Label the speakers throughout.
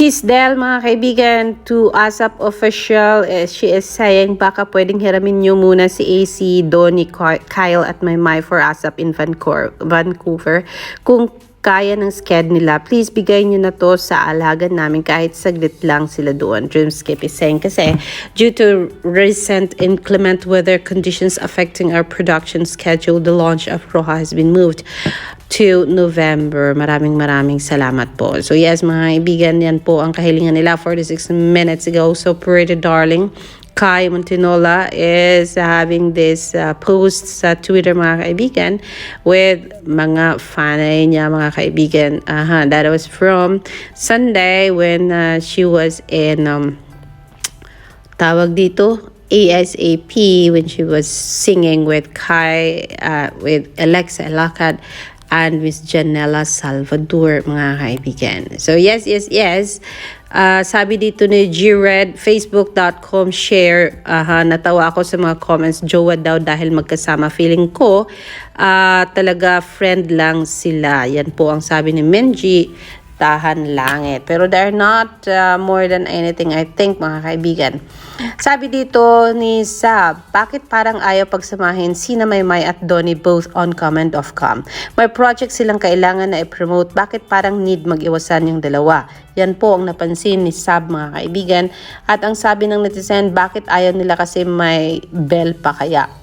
Speaker 1: Tisdale, mga kaibigan, to ASAP official, eh, she is saying baka pwedeng hiramin nyo muna si AC, Donnie, Ky- Kyle at Maymay for ASAP in. Vancouver. Kung kaya ng sked nila, please bigay nyo na to sa alagan namin kahit saglit lang sila doon. Dreamscape is saying kasi due to recent inclement weather conditions affecting our production schedule, the launch of Roja has been moved to November. Maraming maraming salamat po. So yes, mga kaibigan, yan po ang kahilingan nila 46 minutes ago. So pretty darling. Kai Montinola is having this uh, post sa Twitter mga kaibigan with mga fanay niya mga kaibigan. Aha, that was from Sunday when uh, she was in um, tawag dito ASAP when she was singing with Kai uh, with Alexa Elakad and Miss Janela Salvador mga kaibigan. So yes, yes, yes. Uh, sabi dito ni Gred, facebook.com share, aha, natawa ako sa mga comments, jowa daw dahil magkasama. Feeling ko, uh, talaga friend lang sila. Yan po ang sabi ni Menji tahan langit. Pero they're not uh, more than anything, I think, mga kaibigan. Sabi dito ni Sab, bakit parang ayaw pagsamahin sina Maymay at Donnie both on cam and off cam? May project silang kailangan na i-promote, bakit parang need mag-iwasan yung dalawa? Yan po ang napansin ni Sab, mga kaibigan. At ang sabi ng netizen, bakit ayaw nila kasi may bell pa kaya?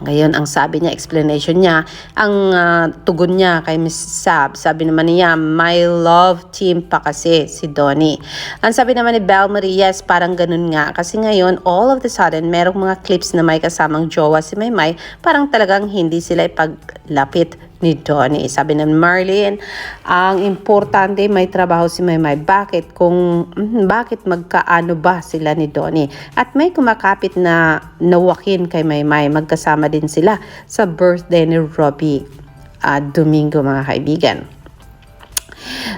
Speaker 1: Ngayon, ang sabi niya, explanation niya, ang uh, tugon niya kay Miss Sab, sabi naman niya, my love team pa kasi si Donnie. Ang sabi naman ni Belle Marie, yes, parang ganun nga. Kasi ngayon, all of the sudden, merong mga clips na may kasamang jowa si Maymay, parang talagang hindi sila ipaglapit ni Donnie. Sabi ng Marlene, ang importante may trabaho si Maymay. Bakit? Kung, mm, bakit magkaano ba sila ni Donnie? At may kumakapit na nawakin kay Maymay. Magkasama din sila sa birthday ni Robbie uh, Domingo mga kaibigan.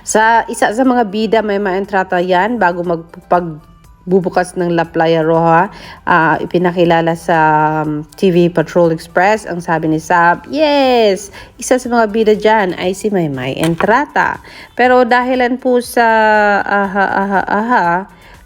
Speaker 1: Sa isa sa mga bida may maentrata yan bago magpag bubukas ng La Playa Roja. Uh, ipinakilala sa um, TV Patrol Express. Ang sabi ni Sab, yes! Isa sa mga bida dyan ay si Maymay Entrata. Pero dahilan po sa aha, aha, aha,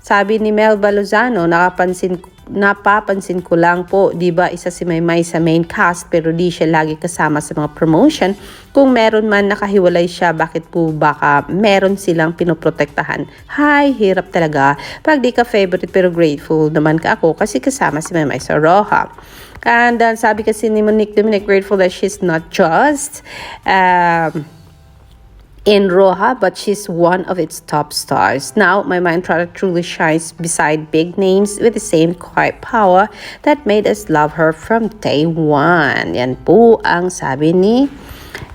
Speaker 1: sabi ni Mel Balozano, nakapansin napapansin ko lang po, 'di ba, isa si Maymay sa main cast pero di siya lagi kasama sa mga promotion. Kung meron man nakahiwalay siya, bakit po baka meron silang pinoprotektahan? Hi, hirap talaga. Pag di ka favorite pero grateful naman ka ako kasi kasama si Maymay sa Roja. And uh, sabi kasi ni Monique Dominic, grateful that she's not just um, in Roja, but she's one of its top stars. Now, my mantra truly shines beside big names with the same quiet power that made us love her from day one. Yan po ang sabi ni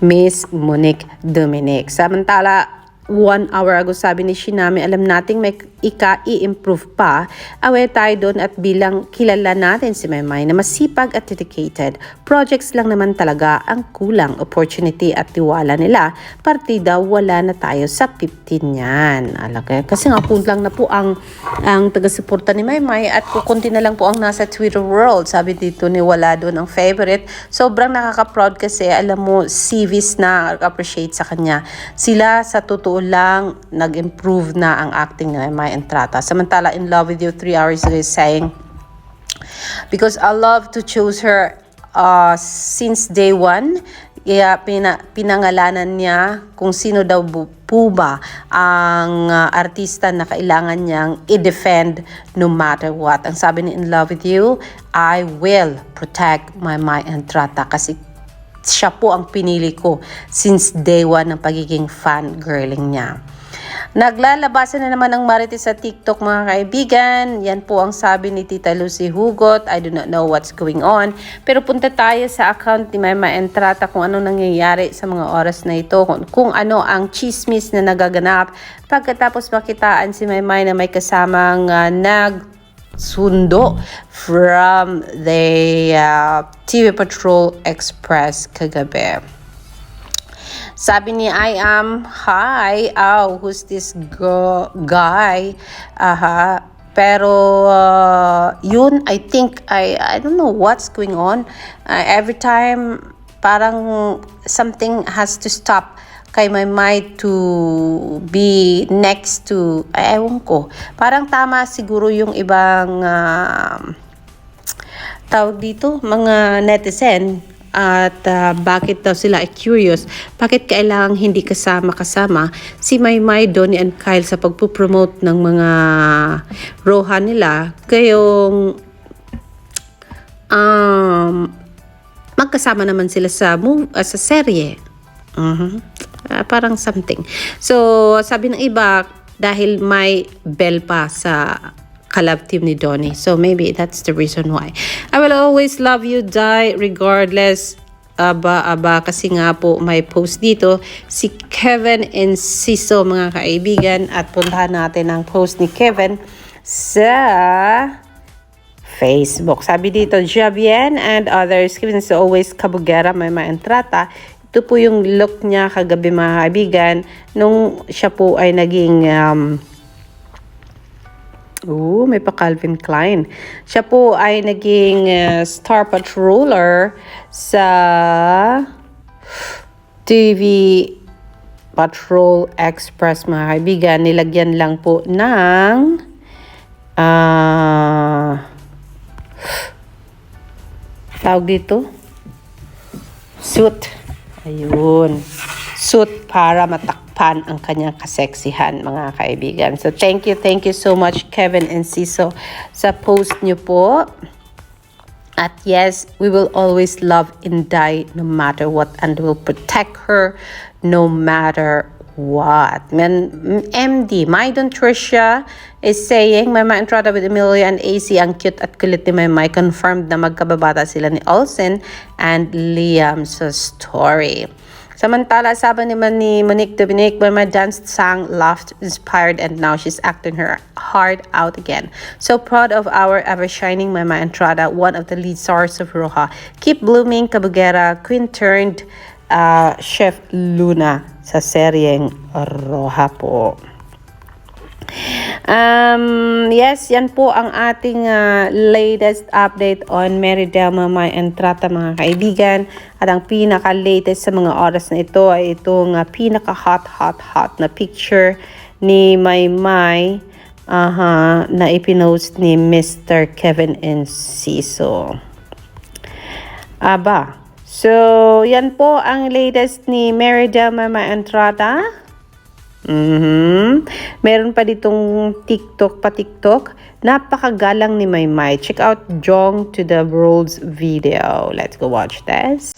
Speaker 1: Miss Monique Dominic. Samantala, one hour ago sabi ni Shinami, alam nating may ika i-improve pa. Away tayo doon at bilang kilala natin si Maymay na masipag at dedicated. Projects lang naman talaga ang kulang opportunity at tiwala nila. Partida wala na tayo sa 15 yan. Alagay. Kasi nga lang na po ang ang taga-suporta ni Maymay at kukunti na lang po ang nasa Twitter world. Sabi dito ni wala doon ang favorite. Sobrang nakaka-proud kasi alam mo CVs na appreciate sa kanya. Sila sa totoo lang nag-improve na ang acting ni May Entrata. Samantala, in love with you, three hours ago is saying, because I love to choose her uh, since day one. Kaya pina, pinangalanan niya kung sino daw po ba ang uh, artista na kailangan niyang i-defend no matter what. Ang sabi ni In Love With You, I will protect my May Entrata kasi siya po ang pinili ko since day one ng pagiging fan girling niya. Naglalabasan na naman ang Marites sa TikTok mga kaibigan. Yan po ang sabi ni Tita Lucy Hugot. I do not know what's going on. Pero punta tayo sa account ni Mama Entrata kung ano nangyayari sa mga oras na ito. Kung, kung ano ang chismis na nagaganap. Pagkatapos makitaan si Maymay na may kasamang uh, nag sundo from the uh, TV Patrol Express kagabi. Sabi ni I am, hi, oh, who's this go- guy? Aha, pero uh, yun, I think, I, I don't know what's going on. Uh, every time, parang something has to stop kay my mind to be next to, ay, ewan ko. Parang tama siguro yung ibang ah, tawag dito, mga netizen at ah, bakit daw sila ay curious, bakit kailangang hindi kasama-kasama si Maymay, Donnie and Kyle sa pagpupromote ng mga roha nila, kayong um, magkasama naman sila sa move, ah, sa serye. Mhm. Ah, parang something. So, sabi ng iba, dahil may bell pa sa collab team ni Donnie. So, maybe that's the reason why. I will always love you, Die, regardless aba, aba, kasi nga po may post dito si Kevin and Siso, mga kaibigan. At puntahan natin ang post ni Kevin sa Facebook. Sabi dito, Javian and others, Kevin is always kabugera, may maentrata. Ito po yung look niya kagabi mga kaibigan nung siya po ay naging um, Ooh, may pa Calvin Klein. Siya po ay naging uh, star patroller sa TV Patrol Express mga kaibigan. Nilagyan lang po ng ah tawag dito suit. Ayun. Suit para matakpan ang kanyang kaseksihan, mga kaibigan. So, thank you, thank you so much, Kevin and Siso, sa post nyo po. At yes, we will always love Inday no matter what and will protect her no matter what. MD, Maidon Tricia is saying, may entrada with Emilia and AC, ang cute at kulit ni May confirmed na magkababata sila ni Olsen and Liam sa story. Samantala, sabi naman ni Monique Dominic, when my dance sang, laughed, inspired, and now she's acting her heart out again. So proud of our ever-shining Mama Entrada, one of the lead stars of Roja. Keep blooming, Kabugera, Queen turned uh, Chef Luna sa seryeng Roja po. Um, yes, yan po ang ating uh, latest update on Mary Delma May Entrata mga kaibigan. At ang pinaka-latest sa mga oras na ito ay itong uh, pinaka-hot, hot, hot na picture ni May May aha, na ipinost ni Mr. Kevin Enciso. Aba, so yan po ang latest ni Mary Delma May Entrata. Mhm. Meron pa ditong TikTok pa TikTok. Napakagalang ni Maymay. Check out Jong to the World's video. Let's go watch this.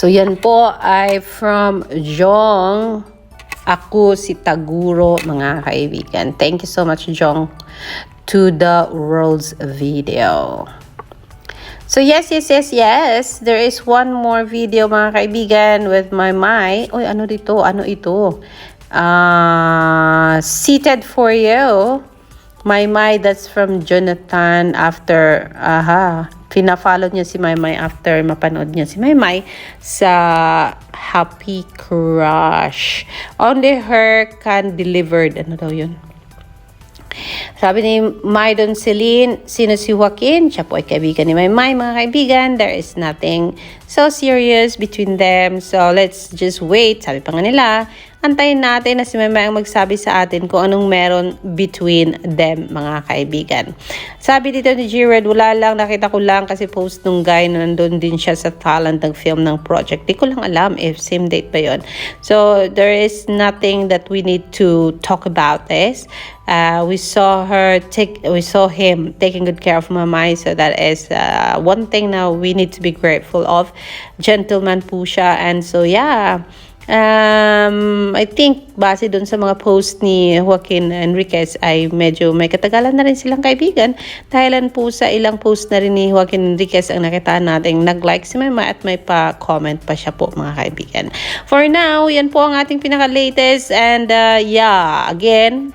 Speaker 1: So yan po ay from Jong Ako si Taguro, mga kaibigan. Thank you so much, Jong, to the world's video. So yes, yes, yes, yes. There is one more video mga kaibigan with my my. Oy, ano dito? Ano ito? Uh, seated for you. My my, that's from Jonathan after, aha, pina-follow niya si My after mapanood niya si My sa Happy Crush. Only her can delivered. Ano daw yun? Sabi ni Maydon Celine, sino si Joaquin? Siya po ay kaibigan ni Maymay, mga kaibigan. There is nothing so serious between them. So, let's just wait. Sabi pa nga nila, antayin natin na si Maymay ang magsabi sa atin kung anong meron between them, mga kaibigan. Sabi dito ni Jared, wala lang, nakita ko lang kasi post nung guy na nandun din siya sa talent ng film ng project. Di ko lang alam if same date ba yon. So, there is nothing that we need to talk about this. Uh, we saw her take, we saw him taking good care of Mamay. So that is uh, one thing now we need to be grateful of. Gentleman po siya. And so yeah, um, I think base dun sa mga post ni Joaquin Enriquez ay medyo may katagalan na rin silang kaibigan. Dahilan po sa ilang post na rin ni Joaquin Enriquez ang nakita natin nag-like si Mama at may pa-comment pa siya po mga kaibigan. For now, yan po ang ating pinaka-latest and uh, yeah, again,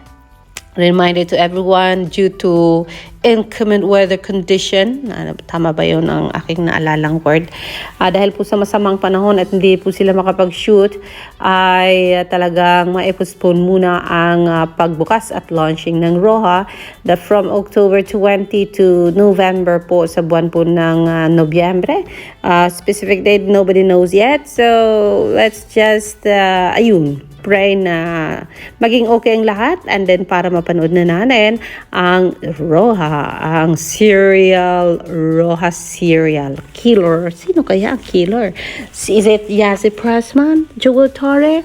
Speaker 1: Reminder to everyone due to inclement weather condition, ano, tama ba yun ang aking naalalang word? Ah, dahil po sa masamang panahon at hindi po sila makapag-shoot, ay ah, talagang ma-postpone muna ang ah, pagbukas at launching ng Roha that from October 20 to November po sa buwan po ng ah, Nobyembre. Ah, specific date, nobody knows yet. So, let's just, ah, ayun, pray na maging okay ang lahat and then para mapanood na natin ang Roha, ang serial Roha serial killer. Sino kaya ang killer? Is it Yasi Pressman? Joel Torre?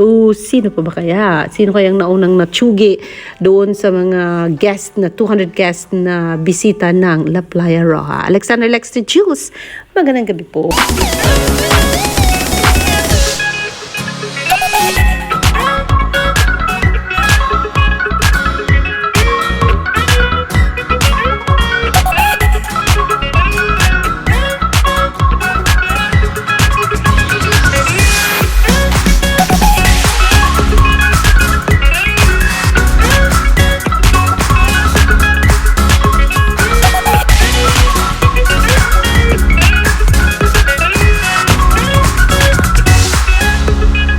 Speaker 1: O sino pa ba kaya? Sino kayang naunang natsugi doon sa mga guest na 200 guest na bisita ng La Playa Roja? Alexander Lex de Jules, magandang gabi po.